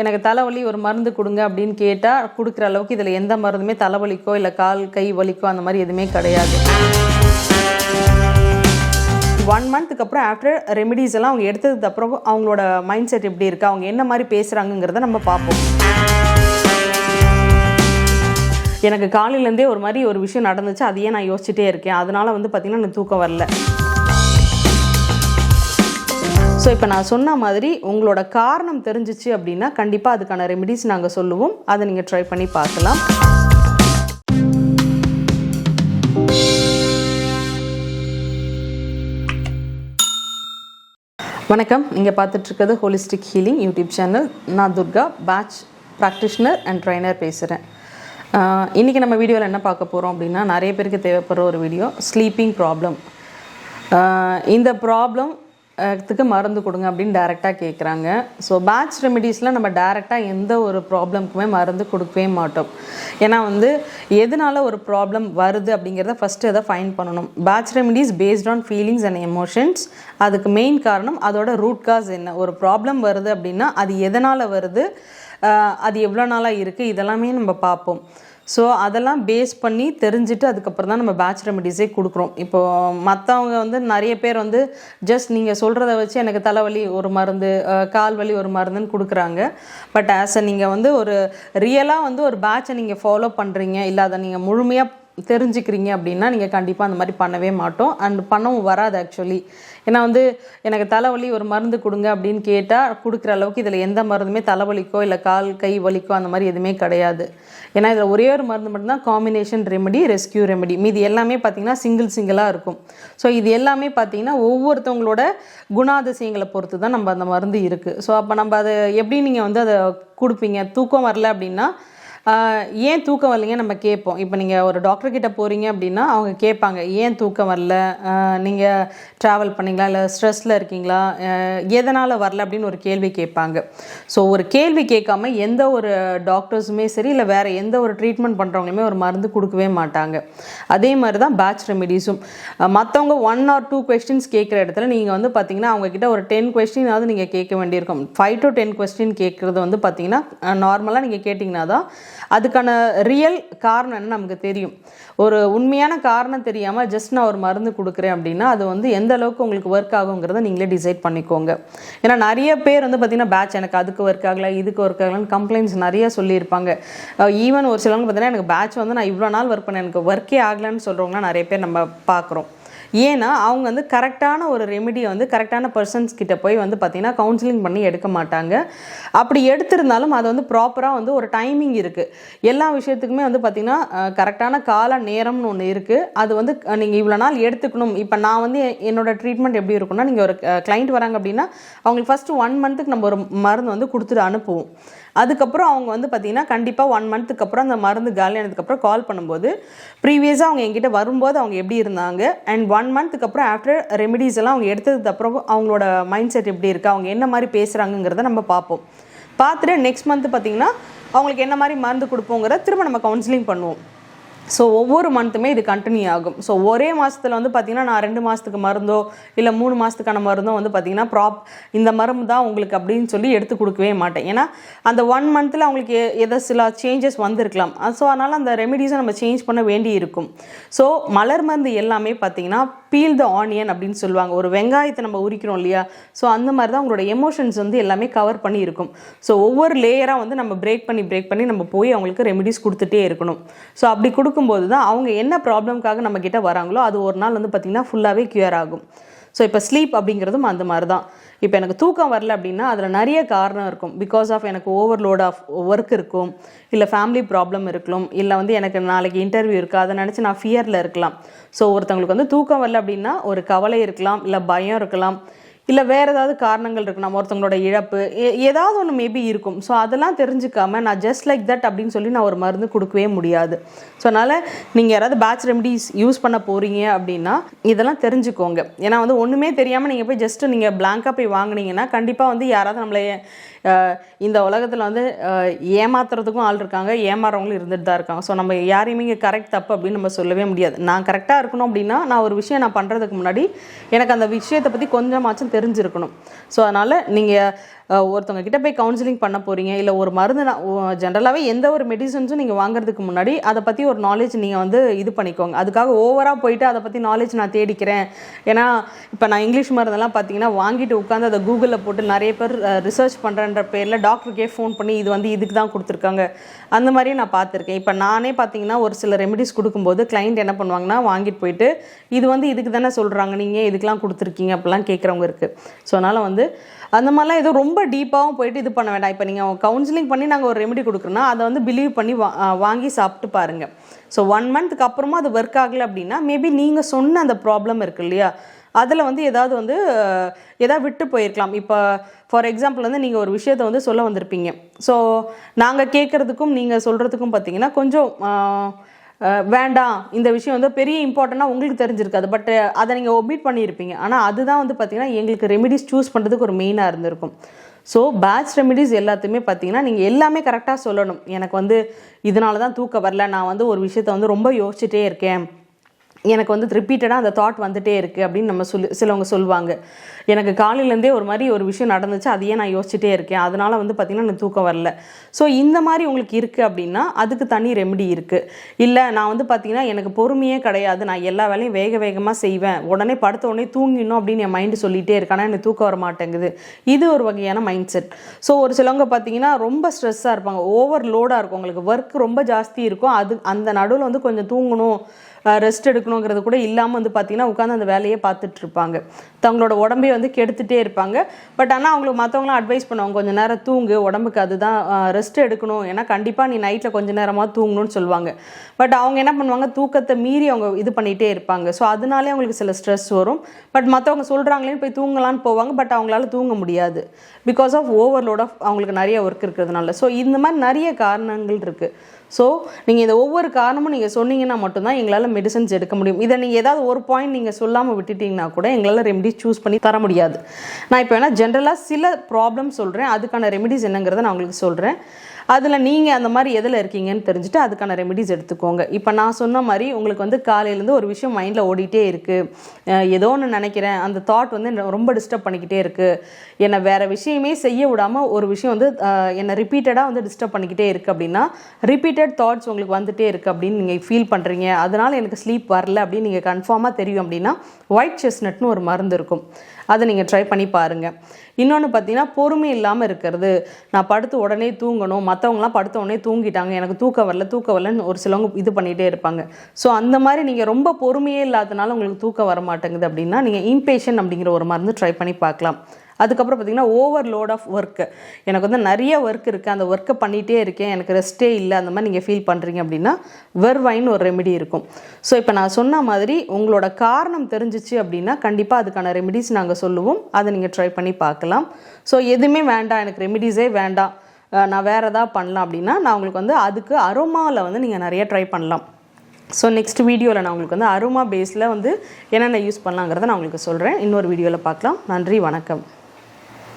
எனக்கு தலைவலி ஒரு மருந்து கொடுங்க அப்படின்னு கேட்டால் கொடுக்குற அளவுக்கு இதில் எந்த மருந்துமே தலைவலிக்கோ இல்லை கால் கை வலிக்கோ அந்த மாதிரி எதுவுமே கிடையாது. ஒன் மந்த்துக்கு அப்புறம் ஆஃப்டர் ரெமெடிஸ் எல்லாம் அவங்க எடுத்ததுக்கு அப்புறம் அவங்களோட மைண்ட் செட் எப்படி இருக்கு? அவங்க என்ன மாதிரி பேசுகிறாங்கங்கிறத நம்ம பார்ப்போம். எனக்கு காலையிலேருந்தே ஒரு மாதிரி ஒரு விஷயம் நடந்துச்சு. அதையே நான் யோசிச்சுட்டே இருக்கேன். அதனால வந்து பார்த்திங்கன்னா எனக்கு தூக்கம் வரல. ஸோ இப்போ நான் சொன்ன மாதிரி உங்களோட காரணம் தெரிஞ்சிச்சு அப்படின்னா கண்டிப்பாக அதுக்கான ரெமெடிஸ் நாங்கள் சொல்லுவோம். அதை நீங்கள் ட்ரை பண்ணி பார்க்கலாம். வணக்கம். நீங்கள் பார்த்துட்ருக்கிறது ஹோலிஸ்டிக் ஹீலிங் யூடியூப் சேனல் நான் Durga Bach practitioner and trainer பேசுகிறேன் இன்றைக்கி நம்ம வீடியோவில் என்ன பார்க்க போகிறோம் அப்படின்னா நிறைய பேருக்கு தேவைப்படுற ஒரு வீடியோ ஸ்லீப்பிங் ப்ராப்ளம் இந்த ப்ராப்ளம் த்துக்கு மருந்து கொடுங்க அப்படின்னு டேரெக்டாக கேட்குறாங்க ஸோ பேட்ச் ரெமெடிஸில் நம்ம டேரெக்டாக எந்த ஒரு ப்ராப்ளம்க்குமே மருந்து கொடுக்கவே மாட்டோம். ஏன்னா வந்து எதனால ஒரு ப்ராப்ளம் வருது அப்படிங்கிறத ஃபஸ்ட்டு அதை ஃபைன் பண்ணணும். Bach remedies based on feelings and emotions அதுக்கு மெயின் காரணம் அதோட ரூட் காஸ் என்ன? ஒரு ப்ராப்ளம் வருது அப்படின்னா அது எதனால் வருது? அது எவ்வளோ நாளாக இருக்குது இதெல்லாமே நம்ம பார்ப்போம். ஸோ அதெல்லாம் பேஸ் பண்ணி தெரிஞ்சுட்டு அதுக்கப்புறம் தான் நம்ம பேட்ச் ரெமெடிஸே கொடுக்குறோம். இப்போது மற்றவங்க வந்து நிறைய பேர் வந்து ஜஸ்ட் நீங்கள் சொல்கிறத வச்சு எனக்கு தலைவலி ஒரு மருந்து கால் வலி ஒரு மருந்துன்னு கொடுக்குறாங்க. பட் ஆஸ் அ நீங்கள் வந்து ஒரு ரியலாக வந்து ஒரு பேட்சை நீங்கள் ஃபாலோ பண்ணுறீங்க இல்லை அதை நீங்கள் முழுமையாக தெரிஞ்சுக்கிறீங்க அப்படின்னா நீங்கள் கண்டிப்பாக அந்த மாதிரி பண்ணவே மாட்டோம். அண்ட் பண்ணவும் வராது ஆக்சுவலி ஏன்னா வந்து எனக்கு தலைவலி ஒரு மருந்து கொடுங்க அப்படின்னு கேட்டால் கொடுக்குற அளவுக்கு இதில் எந்த மருந்துமே தலைவலிக்கோ இல்லை கால் கை வலிக்கோ அந்த மாதிரி எதுவுமே கிடையாது. ஏன்னா இதில் ஒரே ஒரு மருந்து மட்டும்தான் காம்பினேஷன் ரெமெடி ரெஸ்கியூ ரெமெடி மீதி எல்லாமே பார்த்தீங்கன்னா சிங்கிள் சிங்கிளாக இருக்கும். ஸோ இது எல்லாமே பார்த்தீங்கன்னா ஒவ்வொருத்தவங்களோட குணாதிசயங்களை பொறுத்து தான் நம்ம அந்த மருந்து இருக்குது ஸோ அப்போ நம்ம அதை எப்படி நீங்கள் வந்து அதை கொடுப்பீங்க? தூக்கம் வரல அப்படின்னா ஏன் தூக்கம் வரலைங்க நம்ம கேட்போம். இப்போ நீங்கள் ஒரு டாக்டர் கிட்ட போகிறீங்க அப்படின்னா அவங்க கேட்பாங்க ஏன் தூக்கம் வரல? நீங்கள் ட்ராவல் பண்ணீங்களா? இல்லை ஸ்ட்ரெஸ்ஸில் இருக்கீங்களா? எதனால் வரல? அப்படின்னு ஒரு கேள்வி கேட்பாங்க. ஸோ ஒரு கேள்வி கேட்காம எந்த ஒரு டாக்டர்ஸுமே சரி இல்லை வேறு எந்த ஒரு ட்ரீட்மெண்ட் பண்ணுறவங்களுமே ஒரு மருந்து கொடுக்கவே மாட்டாங்க. அதே மாதிரி தான் பேட்ச் ரெமெடிஸும் மற்றவங்க ஒன் ஆர் டூ கொஸ்டின்ஸ் கேட்குற இடத்துல நீங்கள் வந்து பார்த்தீங்கன்னா அவங்கக்கிட்ட ஒரு டென் கொஸ்டினாவது நீங்கள் கேட்க வேண்டியிருக்கும். ஃபைவ் டு டென் கொஸ்டின் கேட்குறது வந்து பார்த்தீங்கன்னா நார்மலாக நீங்கள் கேட்டிங்கன்னா தான் அதுக்கான ரியல் காரணம் என்ன நமக்கு தெரியும்? ஒரு உண்மையான காரணம் தெரியாமல் ஜஸ்ட் நான் ஒரு மருந்து கொடுக்குறேன் அப்படின்னா அது வந்து எந்த அளவுக்கு உங்களுக்கு ஒர்க் ஆகுங்கிறத நீங்களே டிசைட் பண்ணிக்கோங்க. ஏன்னா நிறைய பேர் வந்து பார்த்தீங்கன்னா பேட்ச் எனக்கு அதுக்கு ஒர்க் ஆகலை இதுக்கு ஒர்க் ஆகலன்னு கம்ப்ளைண்ட்ஸ் நிறைய சொல்லியிருப்பாங்க. ஈவன் ஒரு சிலவங்க பார்த்தீங்கன்னா எனக்கு பேட்ச் வந்து நான் இவ்வளோ நாள் ஒர்க் பண்ணேன் எனக்கு ஒர்க்கே ஆகலைன்னு சொல்கிறவங்களாம் நிறைய பேர் நம்ம பார்க்குறோம் ஏன்னா அவங்க வந்து கரெக்டான ஒரு ரெமெடியை வந்து கரெக்டான பர்சன்ஸ் கிட்ட போய் வந்து பார்த்திங்கன்னா கவுன்சிலிங் பண்ணி எடுக்க மாட்டாங்க. அப்படி எடுத்திருந்தாலும் அது வந்து ப்ராப்பராக வந்து ஒரு டைமிங் இருக்குது எல்லா விஷயத்துக்குமே வந்து பார்த்திங்கன்னா கரெக்டான கால நேரம்னு ஒன்று இருக்குது அது வந்து நீங்கள் இவ்வளோ நாள் எடுத்துக்கணும். இப்போ நான் வந்து என்னோடய ட்ரீட்மெண்ட் எப்படி இருக்கும்னா நீங்கள் ஒரு கிளைண்ட் வராங்க அப்படின்னா அவங்களுக்கு ஃபஸ்ட்டு ஒன் மந்த்துக்கு நம்ம ஒரு மருந்து வந்து கொடுத்துட்டு அனுப்புவோம். அதுக்கப்புறம் அவங்க வந்து பார்த்திங்கன்னா கண்டிப்பாக ஒன் மந்த்துக்கு அப்புறம் அந்த மருந்து காலியானதுக்கப்புறம் கால் பண்ணும்போது ப்ரீவியஸாக அவங்க எங்கிட்ட வரும்போது அவங்க எப்படி இருந்தாங்க? அண்ட் ஒன் மந்த்துக்கு அப்புறம் ஆஃப்டர் ரெமிடிஸ் எல்லாம் அவங்க எடுத்ததுக்கு அப்புறம் அவங்களோட மைண்ட் செட் எப்படி இருக்குது அவங்க என்ன மாதிரி பேசுகிறாங்கங்கிறத நம்ம பார்ப்போம். பார்த்துட்டு நெக்ஸ்ட் மந்த் பார்த்திங்கன்னா அவங்களுக்கு என்ன மாதிரி மருந்து கொடுப்போங்கிறத திரும்ப நம்ம கவுன்சிலிங் பண்ணுவோம். ஸோ ஒவ்வொரு மந்த்துமே இது கண்டினியூ ஆகும். ஸோ ஒரே மாதத்தில் வந்து பார்த்திங்கன்னா நான் ரெண்டு மாதத்துக்கு மருந்தோ இல்லை மூணு மாதத்துக்கான மருந்தோ வந்து பார்த்திங்கன்னா ப்ராப் இந்த மருந்து தான் உங்களுக்கு அப்படின்னு சொல்லி எடுத்து கொடுக்கவே மாட்டேன். ஏன்னா அந்த ஒன் மந்தில் அவங்களுக்கு எதை எதோ சில சேஞ்சஸ் வந்திருக்கலாம். ஸோ அதனால் அந்த ரெமிடிஸை நம்ம சேஞ்ச் பண்ண வேண்டி இருக்கும். ஸோ மலர் மருந்து எல்லாமே பார்த்திங்கன்னா பீல் த ஆனியன் அப்படின்னு சொல்லுவாங்க. ஒரு வெங்காயத்தை நம்ம உரிக்கிறோம் இல்லையா? ஸோ அந்த மாதிரி தான் அவங்களோட எமோஷன்ஸ் வந்து எல்லாமே கவர் பண்ணி இருக்கும். ஸோ ஒவ்வொரு லேயராக வந்து நம்ம பிரேக் பண்ணி பிரேக் பண்ணி நம்ம போய் அவங்களுக்கு ரெமிடிஸ் கொடுத்துட்டே இருக்கணும். ஸோ அப்படி கொடுக்கும்போது தான் அவங்க என்ன ப்ராப்ளம்காக நம்ம கிட்டே வராங்களோ அது ஒரு நாள் வந்து பார்த்திங்கன்னா ஃபுல்லாகவே க்யூர் ஆகும். ஸோ இப்போ ஸ்லீப் அப்படிங்கிறதும் அந்த மாதிரி தான் இப்போ எனக்கு தூக்கம் வரல அப்படின்னா அதில் நிறைய காரணம் இருக்கும். பிகாஸ் ஆஃப் எனக்கு ஓவர்லோட் ஆஃப் ஒர்க் இருக்கும். இல்லை ஃபேமிலி ப்ராப்ளம் இருக்கலாம். இல்லை வந்து எனக்கு நாளைக்கு இன்டர்வியூ இருக்குது அதை நினச்சி நான் ஃபியரில் இருக்கலாம். ஸோ ஒருத்தவங்களுக்கு வந்து தூக்கம் வரல அப்படின்னா ஒரு கவலை இருக்கலாம். இல்லை பயம் இருக்கலாம். இல்லை வேறு ஏதாவது காரணங்கள் இருக்கலாம் ஒருத்தவங்களோட இழப்பு ஏதாவது ஒன்று மேபி இருக்கும். ஸோ அதெல்லாம் தெரிஞ்சுக்காம நான் ஜஸ்ட் லைக் தட் அப்படின்னு சொல்லி நான் ஒரு மருந்து கொடுக்கவே முடியாது. ஸோ அதனால் நீங்கள் யாராவது பேட்ச் ரெமடிஸ் யூஸ் பண்ண போகிறீங்க அப்படின்னா இதெல்லாம் தெரிஞ்சுக்கோங்க. ஏன்னா வந்து ஒன்றுமே தெரியாமல் நீங்கள் போய் ஜஸ்ட்டு நீங்கள் பிளாங்காக போய் வாங்குனீங்கன்னா கண்டிப்பாக வந்து யாராவது நம்மளை இந்த உலகத்தில் வந்து ஏமாத்துறதுக்கும் ஆள் இருக்காங்க. ஏமாறவங்களும் இருந்துட்டு தான் இருக்காங்க. ஸோ நம்ம யாரையுமே இங்கே கரெக்ட் தப்பு அப்படின்னு நம்ம சொல்லவே முடியாது. நான் கரெக்டாக இருக்கணும் அப்படின்னா நான் ஒரு விஷயம் நான் பண்ணுறதுக்கு முன்னாடி எனக்கு அந்த விஷயத்தை பற்றி கொஞ்சமாச்சும் தெரிஞ்சிருக்கணும். ஸோ அதனால் நீங்கள் ஒருத்தவங்க கிட்ட போய் கவுன்சிலிங் பண்ண போகிறீங்க இல்லை ஒரு மருந்து ஜென்ரலாகவே எந்த ஒரு மெடிசன்ஸும் நீங்கள் வாங்குறதுக்கு முன்னாடி அதை பற்றி ஒரு நாலேஜ் நீங்கள் வந்து இது பண்ணிக்கோங்க. அதுக்காக ஓவராக போயிட்டு அதை பற்றி நாலேஜ் நான் தேடிக்கிறேன். ஏன்னா இப்போ நான் இங்கிலீஷ் மருந்தெல்லாம் பார்த்தீங்கன்னா வாங்கிட்டு உட்காந்து அதை கூகுளில் போட்டு நிறைய பேர் ரிசர்ச் பண்ணுறன்ற பேரில் டாக்டருக்கே ஃபோன் பண்ணி இது வந்து இதுக்கு தான் கொடுத்துருக்காங்க. அந்த மாதிரி நான் பார்த்துருக்கேன் இப்போ நானே பார்த்தீங்கன்னா ஒரு சில ரெமெடிஸ் கொடுக்கும்போது கிளைண்ட் என்ன பண்ணுவாங்கன்னா வாங்கிட்டு போயிட்டு இது வந்து இதுக்கு தானே சொல்கிறாங்க நீங்கள் இதுக்கெலாம் கொடுத்துருக்கீங்க? அப்படிலாம் கேட்குறவங்க இருக்குது ஸோ அதனால் வந்து அந்த மாதிரிலாம் எதுவும் ரொம்ப டீப்பாகவும் போயிட்டு இது பண்ண வேண்டாம். இப்போ நீங்கள் கவுன்சிலிங் பண்ணி நாங்கள் ஒரு ரெமெடி கொடுக்குறோன்னா அதை வந்து பிலீவ் பண்ணி வா- வாங்கி சாப்பிட்டு பாருங்கள் ஸோ ஒன் மந்த்துக்கு அப்புறமா அது ஒர்க் ஆகலை அப்படின்னா மேபி நீங்கள் சொன்ன அந்த ப்ராப்ளம் இருக்கு இல்லையா? அதில் வந்து ஏதாவது வந்து எதாவது விட்டு போயிருக்கலாம். இப்போ ஃபார் எக்ஸாம்பிள் வந்து நீங்கள் ஒரு விஷயத்தை வந்து சொல்ல வந்திருப்பீங்க. ஸோ நாங்கள் கேட்குறதுக்கும் நீங்கள் சொல்கிறதுக்கும் பார்த்தீங்கன்னா கொஞ்சம் வேண்டாம். இந்த விஷயம் வந்து பெரிய இம்பார்ட்டண்ட்டாக உங்களுக்கு தெரிஞ்சிருக்காது. பட் அதை நீங்கள் ஒமிட் பண்ணியிருப்பீங்க. ஆனால் அதுதான் வந்து பார்த்தீங்கன்னா எங்களுக்கு ரெமிடிஸ் சூஸ் பண்ணுறதுக்கு ஒரு மெயினாக இருந்திருக்கும். ஸோ பேட்ச் ரெமிடிஸ் எல்லாத்தையுமே பார்த்தீங்கன்னா நீங்கள் எல்லாமே கரெக்டாக சொல்லணும். எனக்கு வந்து இதனால தான் தூக்கம் வரல. நான் வந்து ஒரு விஷயத்த வந்து ரொம்ப யோசிச்சுட்டே இருக்கேன். எனக்கு வந்து ரிப்பீட்டடாக அந்த தாட் வந்துட்டே இருக்குது அப்படின்னு நம்ம சொல்லி சிலவங்க சொல்லுவாங்க. எனக்கு காலையிலேருந்தே ஒரு மாதிரி ஒரு விஷயம் நடந்துச்சு அதையே நான் யோசிச்சுட்டே இருக்கேன். அதனால் வந்து பார்த்திங்கன்னா எனக்கு தூக்கம் வரல. ஸோ இந்த மாதிரி உங்களுக்கு இருக்குது அப்படின்னா அதுக்கு தனி ரெமெடி இருக்குது இல்லை நான் வந்து பார்த்திங்கன்னா எனக்கு பொறுமையே கிடையாது. நான் எல்லா வேலையும் வேக வேகமாக செய்வேன். உடனே படுத்த உடனே தூங்கிடணும் அப்படின்னு என் மைண்டு சொல்லிகிட்டே இருக்கானா ஆனால் எனக்கு தூக்கம் வர மாட்டேங்குது இது ஒரு வகையான மைண்ட் செட் ஸோ ஒரு சிலவங்க பார்த்தீங்கன்னா ரொம்ப ஸ்ட்ரெஸ்ஸாக இருப்பாங்க. ஓவர் லோடாக இருக்கும். உங்களுக்கு ஒர்க் ரொம்ப ஜாஸ்தி இருக்கும். அது அந்த நடுவில் வந்து கொஞ்சம் தூங்கணும். ரெஸ்ட் எடுக்கணுங்கிறது கூட இல்லாமல் வந்து பார்த்தீங்கன்னா உட்காந்து அந்த வேலையே பார்த்துட்டு இருப்பாங்க. தங்களோட உடம்பே வந்து கெடுத்துட்டே இருப்பாங்க. பட் ஆனால் அவங்களுக்கு மற்றவங்களாம் அட்வைஸ் பண்ணுவாங்க கொஞ்சம் நேரம் தூங்கு உடம்புக்கு அதுதான் ரெஸ்ட் எடுக்கணும். ஏன்னா கண்டிப்பாக நீ நைட்டில் கொஞ்ச நேரமாக தூங்கணும்னு சொல்லுவாங்க. பட் அவங்க என்ன பண்ணுவாங்க தூக்கத்தை மீறி அவங்க இது பண்ணிகிட்டே இருப்பாங்க. ஸோ அதனாலே அவங்களுக்கு சில ஸ்ட்ரெஸ் வரும். பட் மற்றவங்க சொல்கிறாங்களேன்னு போய் தூங்கலான்னு போவாங்க. பட் அவங்களால தூங்க முடியாது. பிகாஸ் ஆஃப் ஓவர்லோட் ஆஃப் அவங்களுக்கு நிறைய ஒர்க் இருக்கிறதுனால. ஸோ இந்த மாதிரி நிறைய காரணங்கள் இருக்குது ஸோ நீங்கள் இந்த ஒவ்வொரு காரணமும் நீங்கள் சொன்னீங்கன்னா மட்டும்தான் எங்களால் மெடிசன்ஸ் எடுக்க முடியும். இதை நீங்கள் ஏதாவது ஒரு பாயிண்ட் நீங்கள் சொல்லாமல் விட்டுட்டீங்கன்னா கூட எங்களால் ரெமெடி சூஸ் பண்ணி தர முடியாது. நான் இப்போ வேணால் ஜென்ரலாக சில ப்ராப்ளம் சொல்கிறேன் அதுக்கான ரெமெடிஸ் என்னங்கிறத நான் உங்களுக்கு சொல்கிறேன் அதில் நீங்கள் அந்த மாதிரி எதில் இருக்கீங்கன்னு தெரிஞ்சுட்டு அதுக்கான ரெமிடிஸ் எடுத்துக்கோங்க. இப்போ நான் சொன்ன மாதிரி உங்களுக்கு வந்து காலையிலேருந்து ஒரு விஷயம் மைண்டில் ஓடிட்டே இருக்குது ஏதோ ஒன்று நினைக்கிறேன். அந்த தாட் வந்து ரொம்ப டிஸ்டர்ப் பண்ணிக்கிட்டே இருக்குது என்னை வேறு விஷயமே செய்ய விடாமல் ஒரு விஷயம் வந்து என்னை ரிப்பீட்டடாக வந்து டிஸ்டர்ப் பண்ணிக்கிட்டே இருக்குது அப்படின்னா ரிப்பீட்டட் தாட்ஸ் உங்களுக்கு வந்துட்டே இருக்குது அப்படின்னு நீங்கள் ஃபீல் பண்ணுறீங்க அதனால் எனக்கு ஸ்லீப் வரல அப்படின்னு நீங்கள் கன்ஃபார்மாக தெரியும் அப்படின்னா ஒயிட் செஸ்னட்னு ஒரு மருந்து இருக்கும். அதை நீங்கள் ட்ரை பண்ணி பாருங்கள் இன்னொன்று பார்த்தீங்கன்னா பொறுமை இல்லாமல் இருக்கிறது. நான் படுத்து உடனே தூங்கணும். மற்றவங்களாம் படுத்த உடனே தூங்கிட்டாங்க. எனக்கு தூக்கம் வரல தூக்கம் வரலன்னு ஒரு சிலவங்க இது பண்ணிகிட்டே இருப்பாங்க. ஸோ அந்த மாதிரி நீங்கள் ரொம்ப பொறுமையே இல்லாதனால உங்களுக்கு தூக்கம் வர மாட்டேங்குது அப்படின்னா நீங்கள் இம்பேஷன் அப்படிங்கிற ஒரு மருந்து ட்ரை பண்ணி பார்க்கலாம். அதுக்கப்புறம் பார்த்தீங்கன்னா ஓவர் லோட் ஆஃப் ஒர்க்கு எனக்கு வந்து நிறைய ஒர்க் இருக்குது அந்த ஒர்க்கை பண்ணிகிட்டே இருக்கேன். எனக்கு ரெஸ்ட்டே இல்லை. அந்த மாதிரி நீங்கள் ஃபீல் பண்ணுறீங்க அப்படின்னா வெர்வைன் ஒரு ரெமெடி இருக்கும். ஸோ இப்போ நான் சொன்ன மாதிரி உங்களோட காரணம் தெரிஞ்சிச்சு அப்படின்னா கண்டிப்பாக அதுக்கான ரெமெடிஸ் நாங்கள் சொல்லுவோம். அதை நீங்கள் ட்ரை பண்ணி பார்க்கலாம். ஸோ எதுவுமே வேண்டாம். எனக்கு ரெமெடிஸே வேண்டாம். நான் வேறு எதாவது பண்ணலாம் அப்படின்னா நான் உங்களுக்கு வந்து அதுக்கு அரோமாவில் வந்து நீங்கள் நிறைய ட்ரை பண்ணலாம். ஸோ நெக்ஸ்ட் வீடியோவில் நான் உங்களுக்கு வந்து அருமா பேஸில் வந்து என்னென்ன யூஸ் பண்ணலாங்கிறத நான் உங்களுக்கு சொல்கிறேன் இன்னொரு வீடியோவில் பார்க்கலாம். நன்றி. வணக்கம்.